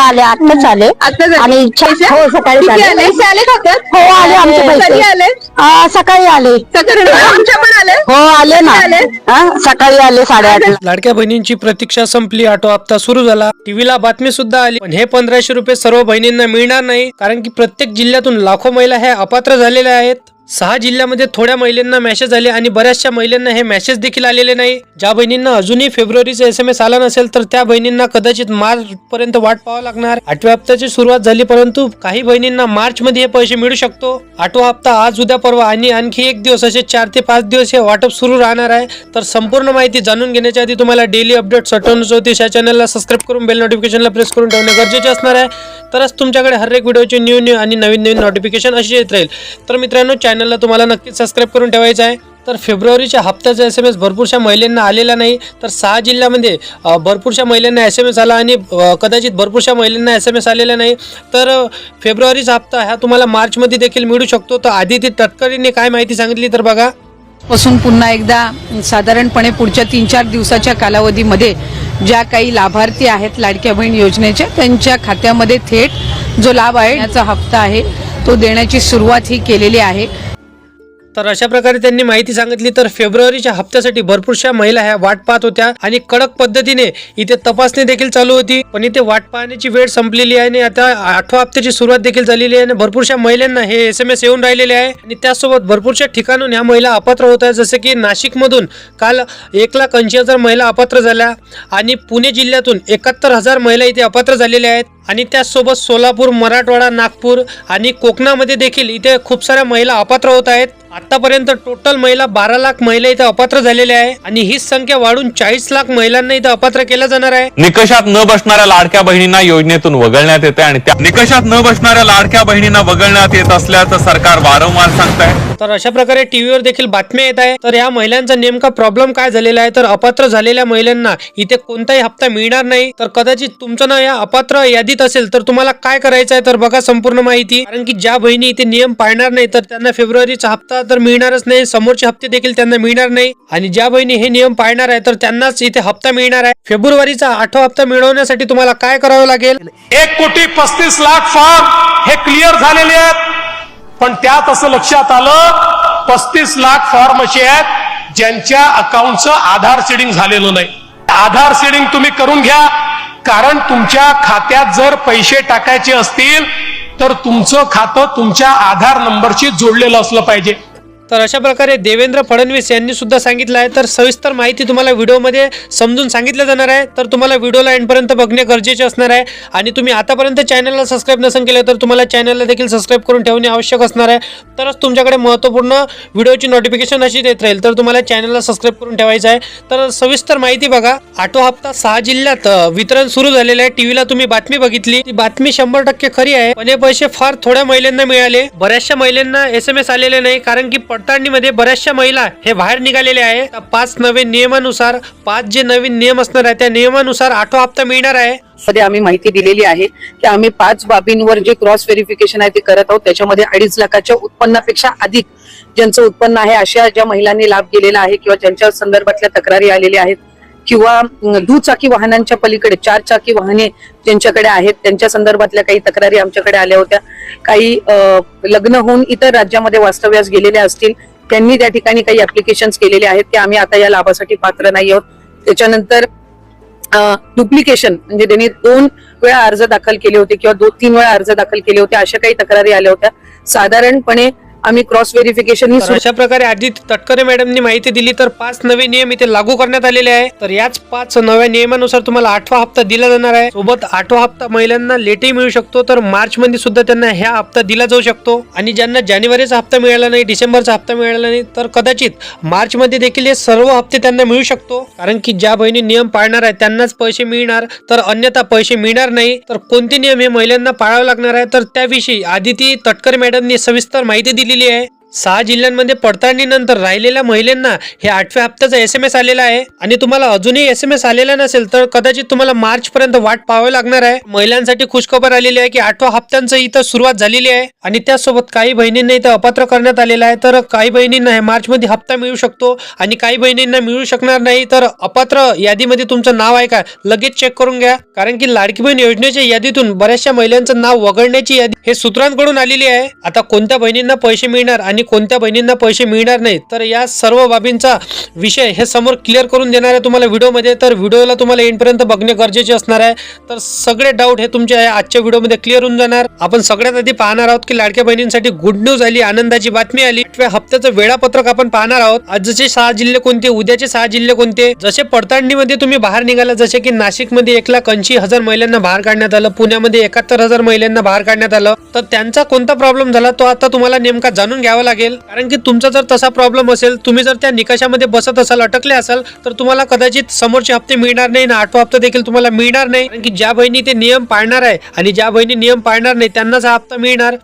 आले आत्ताच आले. आणि छ- पैसे? हो सकाळी किती आले आले? पैसे आले खात्यात हो आले आमचे कधी पैसे. आले? आ, सकाळी आले. सकाळी आमच्या पण आले? हो आले ना. आले? हा, सकाळी आले साडेआठला. लाडक्या बहिणींची प्रतीक्षा संपली. ऑटो हप्ता सुरू झाला. टीव्हीला बातमी सुद्धा आली. पण हे पंधराशे रुपये सर्व बहिणींना मिळणार नाही कारण की प्रत्येक जिल्ह्यातून लाखो महिला ह्या अपात्र झालेल्या आहेत. सहा जिल्ह्यामध्ये थोड्या महिलांना मॅसेज आले आणि बऱ्याचशा महिलांना हे मॅसेज देखील आलेले नाही. ज्या बहिणींना अजूनही फेब्रुवारीचा एस एम एस आला नसेल तर त्या बहिणींना कदाचित मार्च पर्यंत वाट पाहावं लागणार. आठव्या हप्त्याची सुरुवात झाली परंतु काही बहिणींना मार्च मध्ये हे पैसे मिळू शकतो. आठवा हप्ता आज उद्या परवा आणि आणखी एक दिवस असे चार ते पाच दिवस हे वाटप सुरू राहणार आहे. तर संपूर्ण माहिती जाणून घेण्याच्या आधी तुम्हाला डेली अपडेट सटवून होती या चॅनलला सबस्क्राईब करून बेल नोटिफिकेशनला प्रेस करून ठेवणे गरजेचे असणार आहे. तरच तुमच्याकडे हर एक व्हिडिओचे न्यू न्यू आणि नवीन नवीन नोटिफिकेशन अशी येत राहील. तर मित्रांनो चॅनलला तुम्हाला नक्कीच सबस्क्राईब करून ठेवायचं आहे. तर फेब्रुवारीच्या हप्त्याचा एस एम एस भरपूरशा महिलांना आलेला नाही तर सहा जिल्ह्यामध्ये भरपूरशा महिलांना एस एम एस आला आणि कदाचित भरपूरशा महिलांना एस एम एस आलेला नाही. तर फेब्रुवारीचा हप्ता हा तुम्हाला मार्चमध्ये देखील मिळू शकतो. तर आधी ती तटकरीने काय माहिती सांगितली तर बघा. पासून पुन्हा एकदा साधारणपणे पुढच्या तीन चार दिवसाच्या कालावधीमध्ये ज्या काही लाभार्थी आहेत लाडक्या बहीण योजनेच्या त्यांच्या खात्यामध्ये थेट जो लाभ आहे याचा हप्ता आहे तो देण्याची सुरुवात ही केलेली आहे. तर अशा प्रकारे त्यांनी माहिती सांगितली. तर फेब्रुवारीच्या हप्त्यासाठी भरपूरशा महिला ह्या वाट पाहत होत्या आणि कडक पद्धतीने इथे तपासणी देखील चालू होती. पण इथे वाट पाहण्याची वेळ संपलेली आहे आणि आता आठव्या हप्त्याची सुरुवात देखील झालेली आहे आणि भरपूरशा महिलांना हे एस एम एस येऊन राहिलेले आहे. आणि त्यासोबत भरपूरशा ठिकाणून ह्या महिला अपात्र होत आहेत. जसे की नाशिकमधून काल एक लाख ऐंशी हजार महिला अपात्र झाल्या आणि पुणे जिल्ह्यातून एकाहत्तर हजार महिला इथे अपात्र झालेल्या आहेत. आणि त्याचसोबत सोलापूर मराठवाडा नागपूर आणि कोकणामध्ये देखील इथे खूप साऱ्या महिला अपात्र होत आहेत. आतापर्यंत टोटल महिला बारा लाख महिला इथे अपात्र झालेल्या आहे आणि हीच संख्या वाढून चाळीस लाख महिलांना इथे अपात्र केलं जाणार आहे. निकषात न बसणाऱ्या लाडक्या बहिणींना योजनेतून वगळण्यात येते आणि त्या निकषात न बसणाऱ्या लाडक्या बहिणींना वगळण्यात येत असल्याचं सरकार वारंवार सांगत आहे तर अशा प्रकारे टीव्हीवर देखील बातम्या येत आहे तर या महिलांचा नेमका प्रॉब्लेम काय झालेला आहे? तर अपात्र झालेल्या महिलांना इथे कोणताही हप्ता मिळणार नाही. तर कदाचित तुमचं नाव या अपात्र यादीत असेल तर तुम्हाला काय करायचं आहे? तर बघा संपूर्ण माहिती. कारण की ज्या बहिणी इथे नियम पाळणार नाही तर त्यांना फेब्रुवारीचा हप्ता तर मिळणारच नाही. समोरचे हप्ते देखील त्यांना मिळणार नाही. आणि ज्या बहिणी हे नियम पाळणार आहे तर त्यांनाच इथे हप्ता मिळणार आहे. फेब्रुवारीचा आठवा हप्ता मिळवण्यासाठी तुम्हाला काय करावं लागेल? एक कोटी पस्तीस लाख फॉर्म हे क्लिअर झालेले आहेत. पण त्यात असं लक्षात आलं पस्तीस लाख फॉर्म असे आहेत ज्यांच्या अकाउंटचं आधार सीडिंग झालेलं नाही. आधार सीडिंग तुम्ही करून घ्या कारण तुमच्या खात्यात जर पैसे टाकायचे असतील तर तुमचं खातं तुमच्या आधार नंबरशी जोडलेलं असलं पाहिजे. तर अशा प्रकारे देवेंद्र फडणवीस यांनी सुद्धा सांगितलं आहे. तर सविस्तर माहिती तुम्हाला व्हिडिओमध्ये समजून सांगितलं जाणार आहे. तर तुम्हाला व्हिडिओला एंडपर्यंत बघणे गरजेचे असणार आहे. आणि तुम्ही आतापर्यंत चॅनलला सबस्क्राईब नसेल केलं तर तुम्हाला चॅनलला देखील सबस्क्राईब करून ठेवणे आवश्यक असणार आहे. तरच तुमच्याकडे महत्त्वपूर्ण व्हिडिओची नोटिफिकेशन अशी देत राहील. तर तुम्हाला चॅनलला सबस्क्राईब करून ठेवायचं आहे. तर सविस्तर माहिती बघा. आठवा हप्ता सहा जिल्ह्यात वितरण सुरू झालेलं आहे. टीव्हीला तुम्ही बातमी बघितली. ती बातमी शंभर टक्के खरी आहे. पण हे पैसे फार थोड्या महिलांना मिळाले. बऱ्याचशा महिलांना एस एम एस आलेले नाही. कारण की पडताळणीमध्ये बऱ्याचशा महिला हे बाहेर निघालेले आहे पाच नवीन नियमानुसार पाच जे नवीन नियम असणार आहे त्या नियमानुसार आठवा हप्ता मिळणार आहे. सध्या आम्ही माहिती दिलेली आहे की आम्ही पाच बाबींवर जे क्रॉस व्हेरिफिकेशन आहे ते करत आहोत. त्याच्यामध्ये अडीच लाखाच्या उत्पन्नापेक्षा अधिक ज्यांचं उत्पन्न आहे अशा ज्या महिलांनी लाभ केलेला आहे किंवा ज्यांच्या संदर्भातल्या तक्रारी आलेल्या आहेत किंवा दुचाकी वाहनांच्या पलीकडे चार चाकी वाहने ज्यांच्याकडे आहेत त्यांच्या संदर्भातल्या काही तक्रारी आमच्याकडे आल्या होत्या. काही लग्न होऊन इतर राज्यामध्ये वास्तव्यास गेलेल्या असतील त्यांनी त्या ठिकाणी काही ऍप्लिकेशन केलेले आहेत की आम्ही आता या लाभासाठी पात्र नाही आहोत. त्याच्यानंतर डुप्लिकेशन म्हणजे त्यांनी दोन वेळा अर्ज दाखल केले होते किंवा दोन तीन वेळा अर्ज दाखल केले होते अशा काही तक्रारी आल्या होत्या. साधारणपणे आम्ही क्रॉस व्हेरिफिकेशन ही अशा प्रकारे आधी तटकरे मॅडमनी माहिती दिली तर पाच नवे नियम इथे लागू करण्यात आलेले आहे. तर याच पाच नव्या नियमानुसार तुम्हाला आठवा हप्ता दिला जाणार आहे. सोबत आठवा हप्ता महिलांना लेटही मिळू शकतो तर मार्च मध्ये सुद्धा त्यांना ह्या हप्ता दिला जाऊ शकतो. आणि ज्यांना जानेवारीचा हप्ता मिळाला नाही डिसेंबरचा हप्ता मिळाला नाही तर कदाचित मार्च मध्ये देखील हे सर्व हप्ते त्यांना मिळू शकतो. कारण की ज्या बहिणी नियम पाळणार आहेत त्यांनाच पैसे मिळणार तर अन्यथा पैसे मिळणार नाही. तर कोणते नियम हे महिलांना पाळावे लागणार आहे? तर त्याविषयी आधी ती तटकरे मॅडमनी सविस्तर माहिती दिलेली आहे. सहा जिल्ह्यांमध्ये पडताळणीनंतर राहिलेल्या महिलांना हे आठव्या हप्त्याचा एस एम एस आलेला आहे. आणि तुम्हाला अजूनही एस एम एस आलेला नसेल तर कदाचित तुम्हाला मार्च पर्यंत वाट पाहावी लागणार आहे. महिलांसाठी खुशखबर आलेली आहे की आठव्या हप्त्यांचं इथं सुरुवात झालेली आहे. आणि त्यासोबत काही बहिणींना इथं अपात्र करण्यात आलेलं आहे. तर काही बहिणींना हे मार्चमध्ये हप्ता मिळू शकतो आणि काही बहिणींना मिळू शकणार नाही. तर अपात्र यादीमध्ये तुमचं नाव आहे का? लगेच चेक करून घ्या. कारण की लाडकी बहीण योजनेच्या यादीतून बऱ्याचशा महिलांचं नाव वगळण्याची यादी हे सूत्रांकडून आलेली आहे. आता कोणत्या बहिणींना पैसे मिळणार आणि कोणत्या बहिणींना पैसे मिळणार नाही तर या सर्व बाबींचा विषय हे समोर क्लिअर करून देणार आहे तुम्हाला व्हिडिओमध्ये. तर व्हिडिओला तुम्हाला एंडपर्यंत बघणे गरजेचे असणार आहे. तर सगळे डाऊट हे तुमच्या आजच्या व्हिडिओमध्ये क्लिअर होऊन जाणार. आपण सगळ्यात आधी पाहणार आहोत की लाडक्या बहिणींसाठी गुड न्यूज आली आनंदाची बातमी आली. हप्त्याचं वेळापत्रक आपण पाहणार आहोत. आजचे सहा जिल्हे कोणते उद्याचे सहा जिल्हे कोणते? जसे पडताळणीमध्ये तुम्ही बाहेर निघाला जसे की नाशिकमध्ये एक लाख ऐंशी हजार महिलांना बाहेर काढण्यात आलं. पुण्यामध्ये एकाहत्तर हजार महिलांना बाहेर काढण्यात आलं. तर त्यांचा कोणता प्रॉब्लेम झाला तो आता तुम्हाला नेमका जाणून घ्यावा लागेल. कारण की तुमचा जर तसा प्रॉब्लेम असेल तुम्ही जर त्या निकषामध्ये बसत असाल अटकले असाल तर तुम्हाला कदाचित समोरचे हप्ते मिळणार नाही ना आठवा हप्ता देखील तुम्हाला मिळणार नाही. कारण की ज्या बहिणी ते नियम पाळणार आहे आणि ज्या बहिणी नियम पाळणार नाही त्यांनाच हा हप्ता मिळणार.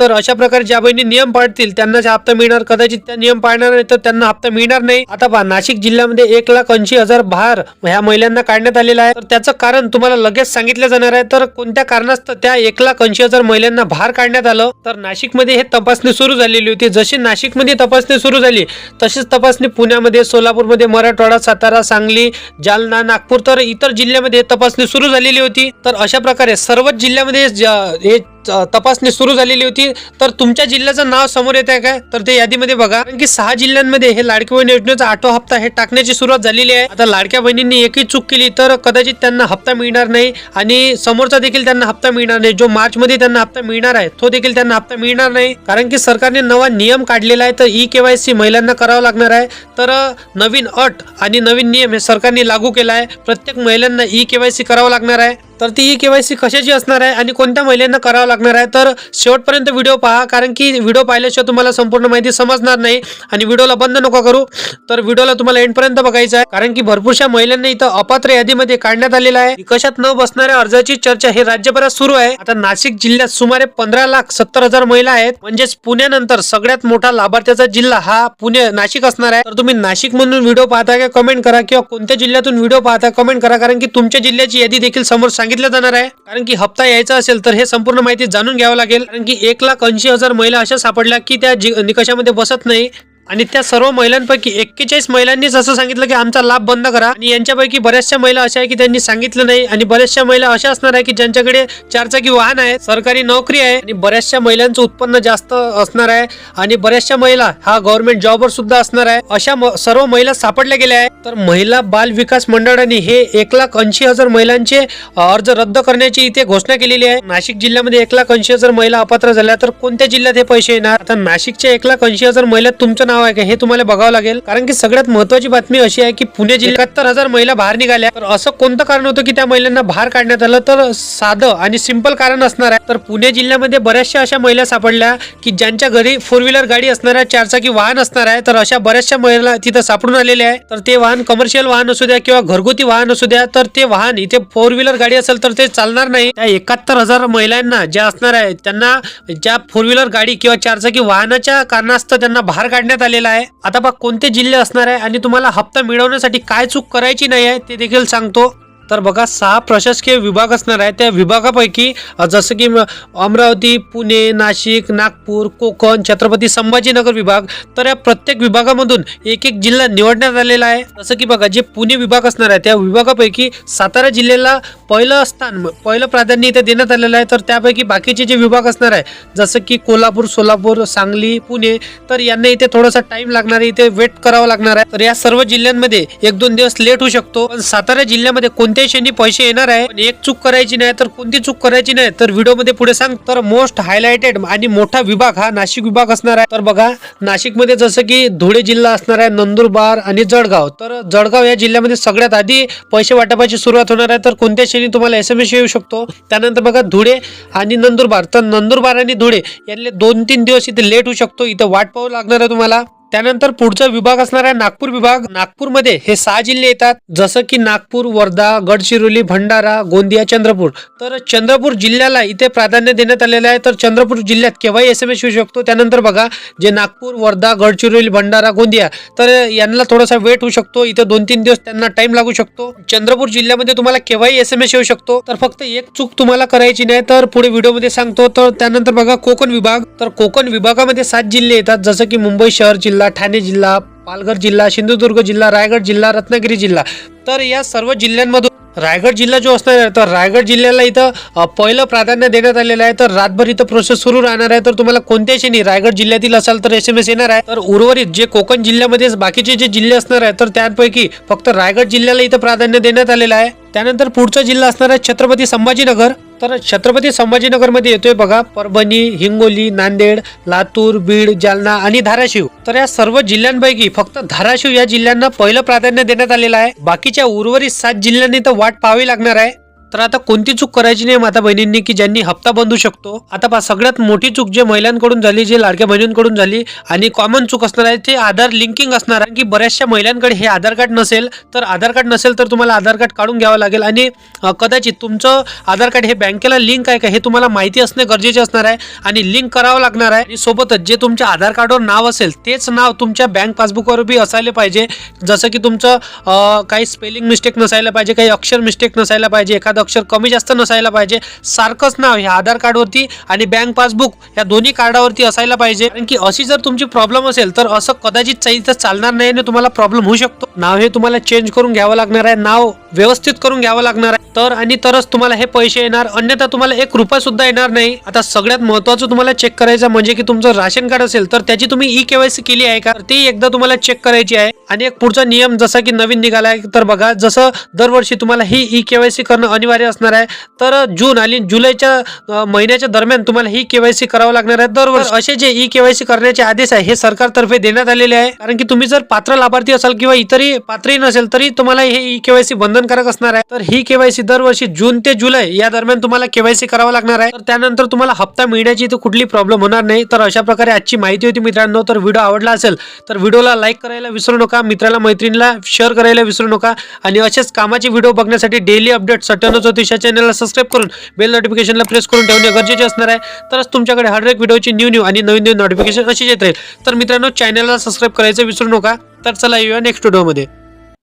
तर अशा प्रकारे ज्या बहिणी नियम पाळतील त्यांनाच हा हप्ता मिळणार. कदाचित त्या नियम पाळणार नाही तर त्यांना हप्ता मिळणार नाही. आता पहा नाशिक जिल्ह्यामध्ये एक लाख ऐंशी हजार भार ह्या महिलांना काढण्यात आलेला आहे. तर त्याचं कारण तुम्हाला लगेच सांगितलं जाणार आहे. तर कोणत्या कारणास्तव त्या एक लाख ऐंशी हजार महिलांना भार काढण्यात आलं? तर नाशिकमध्ये हे तपासणी सुरू झालेली होती. होती जशी नाशिकमध्ये तपासणी सुरू झाली तशीच तपासणी पुण्यामध्ये सोलापूरमध्ये मराठवाडा सातारा सांगली जालना नागपूर तर इतर जिल्ह्यामध्ये तपासणी सुरू झालेली होती. तर अशा प्रकारे सर्वच जिल्ह्यामध्ये ज- हे तपासणी सुरू झालेली होती. तर तुमच्या जिल्ह्याचं नाव समोर येत आहे काय? तर ते यादीमध्ये बघा. कारण की सहा जिल्ह्यांमध्ये हे लाडक्या बहीण योजनेचा आठवा हप्ता हे टाकण्याची सुरुवात झालेली आहे. आता लाडक्या बहिणींनी एकही चूक केली तर कदाचित त्यांना हप्ता मिळणार नाही. आणि समोरचा देखील त्यांना हप्ता मिळणार नाही. जो मार्च मध्ये त्यांना हप्ता मिळणार आहे तो देखील त्यांना हप्ता मिळणार नाही. कारण की सरकारने नवा नियम काढलेला आहे तर ई केवायसी महिलांना करावा लागणार आहे. तर नवीन अट आणि नवीन नियम हे सरकारने लागू केला आहे. प्रत्येक महिलांना ई केवायसी करावं लागणार आहे. तर ती ई केवायसी कशाची असणार आहे आणि कोणत्या महिलांना करावं लागणार आहे? तर शेवटपर्यंत व्हिडिओ पहा कारण की व्हिडिओ पाहिल्याशिवाय तुम्हाला संपूर्ण माहिती समजणार नाही आणि व्हिडिओला बंद नको करू. तर व्हिडिओला तुम्हाला एंडपर्यंत बघायचं आहे कारण की भरपूरशा महिलांना इथं अपात्र यादीमध्ये काढण्यात आलेला आहे. कशात न बसणाऱ्या अर्जाची चर्चा हे राज्यभरात सुरू आहे. आता नाशिक जिल्ह्यात सुमारे पंधरा लाख सत्तर हजार महिला आहेत. म्हणजेच पुण्यानंतर सगळ्यात मोठा लाभार्थ्याचा जिल्हा हा पुणे नाशिक असणार आहे. तर तुम्ही नाशिक म्हणून व्हिडिओ पाहता का कमेंट करा. किंवा कोणत्या जिल्ह्यातून व्हिडिओ पाहता कमेंट करा. कारण की तुमच्या जिल्ह्याची यादी देखील समोर सांगितलं जाणार आहे. कारण की हप्ता यायचा असेल तर हे संपूर्ण माहिती जाणून घ्यावं लागेल. कारण की एक लाख ऐंशी हजार महिला अशा सापडल्या की त्या निकषामध्ये बसत नाही. आणि त्या सर्व महिलांपैकी एक्केचाळीस महिलांनीच असं सांगितलं की आमचा लाभ बंद करा. आणि यांच्यापैकी बऱ्याचशा महिला अशा आहे की त्यांनी सांगितलं नाही आणि बऱ्याचशा महिला अशा असणार आहे की ज्यांच्याकडे चारचाकी वाहन आहे सरकारी नोकरी आहे आणि बऱ्याचशा महिलांचं उत्पन्न जास्त असणार आहे आणि बऱ्याचशा महिला हा गव्हर्नमेंट जॉबवर सुद्धा असणार आहे. अशा सर्व महिला सापडल्या गेल्या आहेत. तर महिला बाल विकास मंडळाने हे एक लाख ऐंशी हजार महिलांचे अर्ज रद्द करण्याची इथे घोषणा केलेली आहे. नाशिक जिल्ह्यामध्ये एक लाख ऐंशी हजार महिला अपात्र झाल्या. तर कोणत्या जिल्ह्यात हे पैसे येणार? आता नाशिकच्या एक लाख ऐंशी हजार महिला तुमचं नाव आहे का हे तुम्हाला बघावं लागेल. कारण की सगळ्यात महत्वाची बातमी अशी आहे की पुणे जिल्ह्यात एकाहत्तर हजार महिला बाहेर निघाल्या. तर असं कोणतं कारण होतं की त्या महिलांना बाहेर काढण्यात आलं? तर साधं आणि सिंपल कारण असणार आहे. तर पुणे जिल्ह्यामध्ये बऱ्याचशा अशा महिला सापडल्या की ज्यांच्या घरी फोर व्हीलर गाडी असणार आहे चारचाकी वाहन असणार आहे. तर अशा बऱ्याचशा महिला तिथं सापडून आलेल्या आहे तर ते वाहन कमर्शियल वाहन असू द्या किंवा घरगुती वाहन असू द्या तर ते वाहन इथे फोर व्हीलर गाडी असेल तर ते चालणार नाही. त्या एकाहत्तर हजार महिलांना ज्या असणार आहे त्यांना ज्या फोर व्हीलर गाडी किंवा चारचाकी वाहनाच्या कारणास्तव त्यांना बाहेर काढण्यात आलेला आहे. आता बघ कोणते जिल्हे असणार आहे आणि तुम्हाला हप्ता मिळवण्यासाठी काय चूक करायची नाही आहे ते देखील सांगतो. तर बघा सहा प्रशासकीय विभाग असणार आहे त्या विभागापैकी जसं की म- अमरावती पुणे नाशिक नागपूर कोकण छत्रपती संभाजीनगर विभाग तर या प्रत्येक विभागामधून एक एक जिल्हा निवडण्यात आलेला आहे. जसं की बघा जे पुणे विभाग असणार आहे त्या विभागापैकी सातारा जिल्ह्याला पहिलं स्थान म- पहिलं प्राधान्य इथे देण्यात आलेलं आहे. तर त्यापैकी बाकीचे जे विभाग असणार आहे जसं की कोल्हापूर सोलापूर सांगली पुणे तर यांना इथे थोडासा टाइम लागणार आहे. इथे वेट करावा लागणार आहे. तर या सर्व जिल्ह्यांमध्ये एक दोन दिवस लेट होऊ शकतो. पण सातारा जिल्ह्यामध्ये कोणत्याही क्षणी पैसे येणार आहे. पण एक चूक करायची नाही तर कोणती चूक करायची नाही तर व्हिडिओमध्ये पुढे सांग. तर मोस्ट हायलाइटेड आणि मोठा विभाग हा नाशिक विभाग असणार आहे. तर बघा नाशिकमध्ये जसं की धुळे जिल्हा असणार आहे नंदुरबार आणि जळगाव. तर जळगाव या जिल्ह्यामध्ये सगळ्यात आधी पैसे वाटपाची सुरुवात होणार आहे. तर कोणत्या क्षणी तुम्हाला एस एम एस येऊ शकतो. त्यानंतर बघा धुळे आणि नंदुरबार. तर नंदुरबार आणि धुळे यातले दोन तीन दिवस इथे लेट होऊ शकतो. इथे वाट पाहू लागणार आहे तुम्हाला. त्यानंतर पुढचा विभाग असणार आहे नागपूर विभाग. नागपूरमध्ये हे सहा जिल्हे येतात. जसं की नागपूर वर्धा गडचिरोली भंडारा गोंदिया चंद्रपूर. तर चंद्रपूर जिल्ह्याला इथे प्राधान्य देण्यात आलेलं आहे. तर चंद्रपूर जिल्ह्यात केव्हाही एस एम एस येऊ शकतो. त्यानंतर बघा जे नागपूर वर्धा गडचिरोली भंडारा गोंदिया तर यांना थोडासा वेट होऊ शकतो. इथे दोन तीन दिवस त्यांना टाइम लागू शकतो. चंद्रपूर जिल्ह्यामध्ये तुम्हाला केव्हाही एस एम एस येऊ शकतो. तर फक्त एक चूक तुम्हाला करायची नाही. तर पुढे व्हिडिओमध्ये सांगतो. तर त्यानंतर बघा कोकण विभाग. तर कोकण विभागामध्ये सात जिल्हे येतात. जसं की मुंबई शहर जिल्हा ठाणे जिल्हा पालघर जिल्हा सिंधुदुर्ग जिल्हा रायगड जिल्हा रत्नागिरी जिल्हा. तर या सर्व जिल्ह्यांमधून रायगड जिल्हा जो असणार आहे तर रायगड जिल्ह्याला इथं पहिलं प्राधान्य देण्यात आलेलं आहे. तर रातभर इथं प्रोसेस सुरू राहणार आहे. तर तुम्हाला कोणत्या क्षणी रायगड जिल्ह्यातील असाल तर एस एम एस येणार आहे. तर उर्वरित जे कोकण जिल्ह्यामध्ये बाकीचे जे जिल्हे असणार आहे तर त्यापैकी फक्त रायगड जिल्ह्याला इथं प्राधान्य देण्यात आलेलं आहे. त्यानंतर पुढचा जिल्हा असणार आहे छत्रपती संभाजीनगर. तर छत्रपती संभाजीनगरमध्ये येतोय बघा परभणी हिंगोली नांदेड लातूर बीड जालना आणि धाराशिव. तर या सर्व जिल्ह्यांपैकी फक्त धाराशिव या जिल्ह्यांना पहिलं प्राधान्य देण्यात आलेलं आहे. बाकीच्या उर्वरित सात जिल्ह्यांनी तर वाट पाहावी लागणार आहे. तर आता कोणती चूक करायची नाही माता बहिणींनी की ज्यांनी हप्ता बंधू शकतो? आता पहा सगळ्यात मोठी चूक जे महिलांकडून झाली जे लाडक्या बहिणींकडून झाली आणि कॉमन चूक असणार आहे ते आधार लिंकिंग असणार आहे. की बऱ्याचशा महिलांकडे हे आधार कार्ड नसेल तर आधार कार्ड नसेल तर तुम्हाला आधार कार्ड काढून घ्यावं लागेल. आणि कदाचित तुमचं आधार कार्ड हे बँकेला लिंक आहे का हे तुम्हाला माहिती असणे गरजेचे असणार आहे. आणि लिंक करावं लागणार आहे. आणि सोबतच जे तुमच्या आधार कार्डवर नाव असेल तेच नाव तुमच्या बँक पासबुकवर बी असायला पाहिजे. जसं की तुमचं काही स्पेलिंग मिस्टेक नसायला पाहिजे काही अक्षर मिस्टेक नसायला पाहिजे. एखादं अक्षर कमी जास्त नसायला पाहिजे. सारखंच नाव हे आधार कार्डवरती आणि बँक पासबुक या दोन्ही कार्डावरती असायला पाहिजे. कारण की अशी जर तुमची प्रॉब्लेम असेल तर असं कदाचित तर चालणार नाही आणि तुम्हाला प्रॉब्लेम होऊ शकतो. नाव हे तुम्हाला चेंज करून घ्यावं लागणार आहे. नाव व्यवस्थित करून घ्यावं लागणार आहे. तर आणि तरच तुम्हाला हे पैसे येणार. अन्यथा तुम्हाला एक रुपया सुद्धा येणार नाही. आता सगळ्यात महत्वाचं तुम्हाला चेक करायचं म्हणजे की तुमचं राशन कार्ड असेल तर त्याची तुम्ही ई केवायसी केली आहे का? ती एकदा तुम्हाला चेक करायची आहे. आणि एक पुढचा नियम जसा की नवीन निघाला आहे तर बघा जसं दरवर्षी तुम्हाला ही ई केवायसी करणं अनिवार्य असणार आहे. तर जून आणि जुलैच्या महिन्याच्या दरम्यान तुम्हाला ही केवायसी करावं लागणार आहे दरवर्षी. असे जे ई केवायसी करण्याचे आदेश आहे हे सरकारतर्फे देण्यात आलेले आहे. कारण की तुम्ही जर पात्र लाभार्थी असाल किंवा इतरही पात्रही नसेल तरी तुम्हाला हे ई केवायसी बंधनकारक असणार आहे. तर ही केवायसी दरवर्षी जून ते जुलै या दरम्यान तुम्हाला केवायसी करावं लागणार आहे. तर त्यानंतर तुम्हाला हप्ता मिळण्याची इथे कुठली प्रॉब्लेम होणार नाही. तर अशा प्रकारे आजची माहिती होती मित्रांनो. तर व्हिडिओ आवडला असेल तर व्हिडिओला लाईक करायला विसरू नका. मित्राला मैत्रिणीला शेअर करायला विसरू नका. आणि असेच कामाचे व्हिडिओ बघण्यासाठी डेली अपडेट सटन ज्योतिष ज्योतिषा चॅनलला सबस्क्राईब करून बेल नोटिफिकेशनला प्रेस करून ठेवणे गरजेचे असणार आहे. तरच तुमच्याकडे हर एक व्हिडिओची न्यू न्यू आणि नवीन नवीन नोटिफिकेशन अशीच येत राहील. तर मित्रांनो चॅनलला सबस्क्राईब करायचं विसरू नका. तर चला येऊया नेक्स्ट व्हिडिओमध्ये